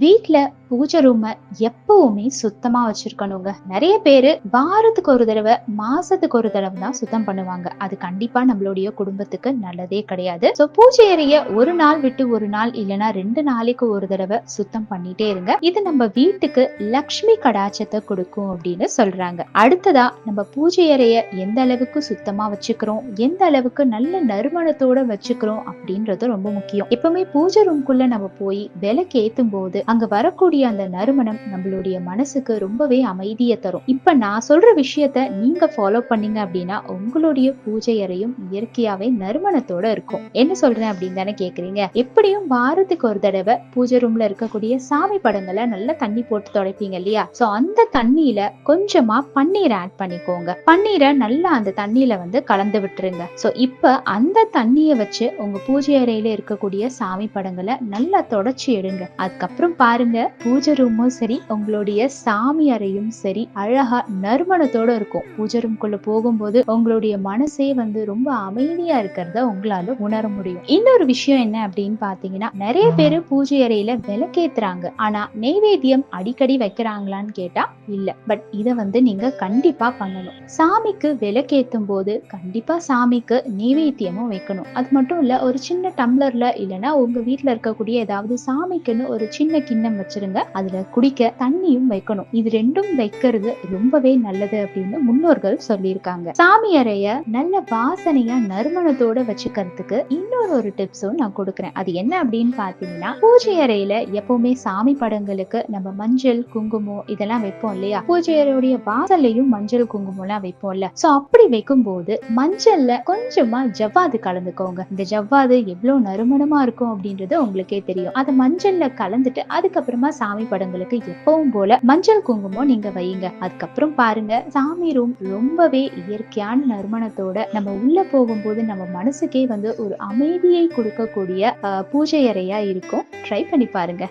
ديك لا. பூஜை ரூம எப்பவுமே சுத்தமா வச்சிருக்கணுங்க. நிறைய பேரு வாரத்துக்கு ஒரு தடவை மாசத்துக்கு ஒரு தடவை தான் சுத்தம் பண்ணுவாங்க. அது கண்டிப்பா நம்மளுடைய குடும்பத்துக்கு நல்லதே கிடையாது. ஸோ பூஜை அறைய ஒரு நாள் விட்டு ஒரு நாள் இல்லைன்னா ரெண்டு நாளைக்கு ஒரு தடவை சுத்தம் பண்ணிட்டே இருங்க. இது நம்ம வீட்டுக்கு லக்ஷ்மி கடாச்சத்தை கொடுக்கும் அப்படின்னு சொல்றாங்க. அடுத்ததா நம்ம பூஜை அறைய எந்த அளவுக்கு சுத்தமா வச்சுக்கிறோம் எந்த அளவுக்கு நல்ல நறுமணத்தோட வச்சுக்கிறோம் அப்படின்றது ரொம்ப முக்கியம். எப்பவுமே பூஜை ரூம்குள்ள நம்ம போய் விலைக்கு ஏத்தும் போது அங்க வரக்கூடிய அந்த நறுமணம் நம்மளுடைய மனசுக்கு ரொம்பவே அமைதியை தரும். இப்ப நான் சொல்ற விஷயத்த நீங்க ஃபாலோ பண்ணீங்க அப்படின்னா உங்களுடைய பூஜை அறையும் இயற்கையாவே நறுமணத்தோட இருக்கும். என்ன சொல்றேன் அப்படின்னு தானே கேக்குறீங்க? எப்படியும் வாரத்துக்கு ஒரு தடவை பூஜை ரூம்ல இருக்கக்கூடிய சாமி படங்களை நல்லா தண்ணி போட்டு துடைப்பீங்க இல்லையா? சோ அந்த தண்ணியில கொஞ்சமா பன்னீர் ஆட் பண்ணிக்கோங்க. பன்னீரை நல்லா அந்த தண்ணியில வந்து கலந்து விட்டுருங்க. சோ இப்ப அந்த தண்ணியை வச்சு உங்க பூஜை அறையில இருக்கக்கூடிய சாமி படங்களை நல்லா தொடச்சி எடுங்க. அதுக்கப்புறம் பாருங்க பூஜை ரூமும் சரி உங்களுடைய சாமி அறையும் சரி அழகா நறுமணத்தோட இருக்கும். பூஜை ரூம்குள்ள போகும்போது உங்களுடைய மனசே வந்து ரொம்ப அமைதியா இருக்கிறத உங்களால உணர முடியும். இன்னொரு விஷயம் என்ன அப்படின்னு பாத்தீங்கன்னா நிறைய பேர் பூஜை அறையில விளக்கேத்துறாங்க. ஆனா நெய்வேத்தியம் அடிக்கடி வைக்கிறாங்களான்னு கேட்டா இல்ல. பட் இதை வந்து நீங்க கண்டிப்பா பண்ணணும். சாமிக்கு விளக்கேத்தும் போது கண்டிப்பா சாமிக்கு நெய்வேத்தியமும் வைக்கணும். அது மட்டும் இல்ல ஒரு சின்ன டம்ளர்ல இல்லைன்னா உங்க வீட்டுல இருக்கக்கூடிய ஏதாவது சாமிக்குன்னு ஒரு சின்ன கிண்ணம் வச்சிருங்க. அதுல குடிக்க தண்ணியும் வைக்கணும். இது ரெண்டும் வைக்கிறது ரொம்பவே நல்லது அப்படின்னு முன்னோர்கள் சொல்லியிருக்காங்க. சாமி அறைய நல்ல வாசனையா நறுமணத்தோட வச்சுக்கிறதுக்கு இன்னொரு ஒரு டிப்ஸும் நான் கொடுக்குறேன். அது என்ன அப்படின்னு பாத்தீங்கன்னா பூஜை அறையில எப்பவுமே சாமி படங்களுக்கு நம்ம மஞ்சள் குங்குமம் இதெல்லாம் வைப்போம் இல்லையா? பூஜை அறையுடைய வாசல்லையும் மஞ்சள் குங்குமம் எல்லாம் வைப்போம்ல. சோ அப்படி வைக்கும் போது மஞ்சள்ல கொஞ்சமா ஜவ்வாது கலந்துக்கோங்க. இந்த ஜவ்வாது எவ்வளவு நறுமணமா இருக்கும் அப்படின்றது உங்களுக்கே தெரியும். அதை மஞ்சள்ல கலந்துட்டு அதுக்கப்புறமா சாமி சாமி படங்களுக்கு எப்பவும் போல மஞ்சள் குங்குமம் நீங்க வையுங்க. அதுக்கப்புறம் பாருங்க சாமி ரூம் ரொம்பவே இயற்கையான நறுமணத்தோட நம்ம உள்ள போகும்போது நம்ம மனசுக்கே வந்து ஒரு அமைதியை கொடுக்கக்கூடிய பூஜை அறையா இருக்கும். ட்ரை பண்ணி பாருங்க.